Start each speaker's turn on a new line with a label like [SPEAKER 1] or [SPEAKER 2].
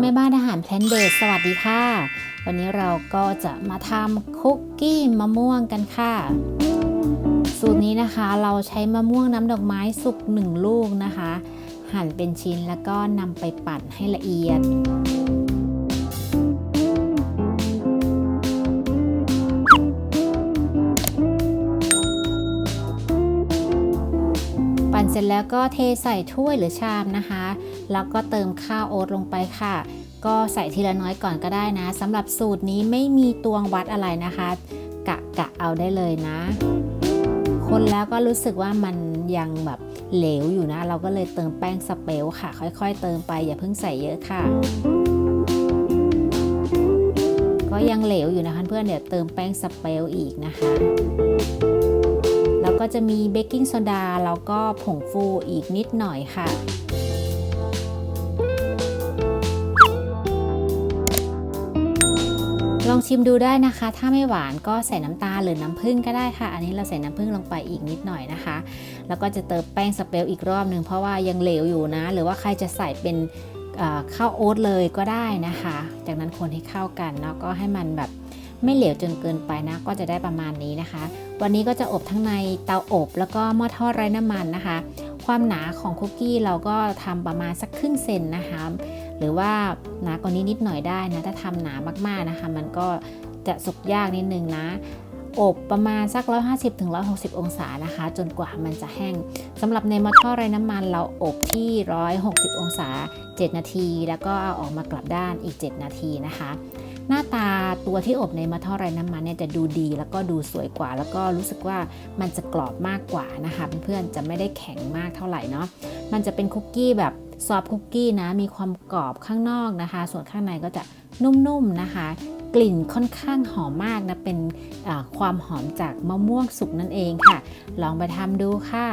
[SPEAKER 1] แม่บ้านอาหารแพลนเบสสวัสดีค่ะ วันนี้เราก็จะมาทำคุกกี้มะม่วงกันค่ะ สูตรนี้นะคะเราใช้มะม่วงน้ำดอกไม้สุกหนึ่งลูกนะคะ หั่นเป็นชิ้นแล้วก็นำไปปั่นให้ละเอียด ร็จแล้วก็เทใส่ถ้วยหรือชามนะคะ แล้วก็เติมข้าวโอ๊ตลงไปค่ะ ก็ใส่ทีละน้อยก่อนก็ได้นะสำหรับสูตรนี้ไม่มีตวงวัดอะไรนะคะ กะกะเอาได้เลยนะ คนแล้วก็รู้สึกว่ามันยังแบบเหลวอยู่นะ เราก็เลยเติมแป้งสเปลค่ะ ค่อย ๆ เติมไปอย่าเพิ่งใส่เยอะค่ะก็ยังเหลวอยู่นะคะเพื่อนเดี๋ยวเติมแป้งสเปลอีกนะคะ ก็จะมีเบกกิ้งโซดาแล้วก็ผงฟูอีกนิดหน่อยค่ะลองชิมดูได้นะคะ ถ้าไม่หวานก็ใส่น้ำตาลหรือน้ำผึ้งก็ได้ค่ะ อันนี้เราใส่น้ำผึ้งลงไปอีกนิดหน่อยนะคะ แล้วก็จะเติมแป้งสเปรย์อีกรอบหนึ่งเพราะว่ายังเหลวอยู่นะ หรือว่าใครจะใส่เป็นข้าวโอ๊ตเลยก็ได้นะคะ จากนั้นคนให้เข้ากันเนาะก็ให้มันแบบ ไม่เหลวจนเกินไปนะ ก็จะได้ประมาณนี้นะคะ วันนี้ก็จะอบทั้งในเตาอบแล้วก็หม้อทอดไร้น้ำมันนะคะ ความหนาของคุกกี้เราก็ทำประมาณสักครึ่งเซนนะคะ หรือว่าหนากว่านี้นิดหน่อยได้นะ ถ้าทำหนามากๆนะคะ มันก็จะสุกยากนิดนึงนะ อบประมาณสัก 150-160 องศานะคะ จนกว่ามันจะแห้งสำหรับในหม้อทอดไร้น้ำมันเราอบที่ 160 องศา 7 นาที แล้วก็เอาออกมากลับด้านอีก 7 นาทีนะคะ หน้าตาตัวที่อบในม้อทอดไร้น้ำมันเนี่ยจะดูดีแล้วก็ดูสวยกว่า แล้วก็รู้สึกว่ามันจะกรอบมากกว่านะคะเพื่อนๆจะไม่ได้แข็งมากเท่าไหร่เนาะมันจะเป็นคุกกี้แบบซอฟคุกกี้นะมีความกรอบข้างนอกนะคะ ส่วนข้างในก็จะนุ่มๆนะคะ กลิ่นค่อนข้างหอมมากนะ เป็นความหอมจากมะม่วงสุกนั่นเองค่ะ ลองไปทำดูค่ะ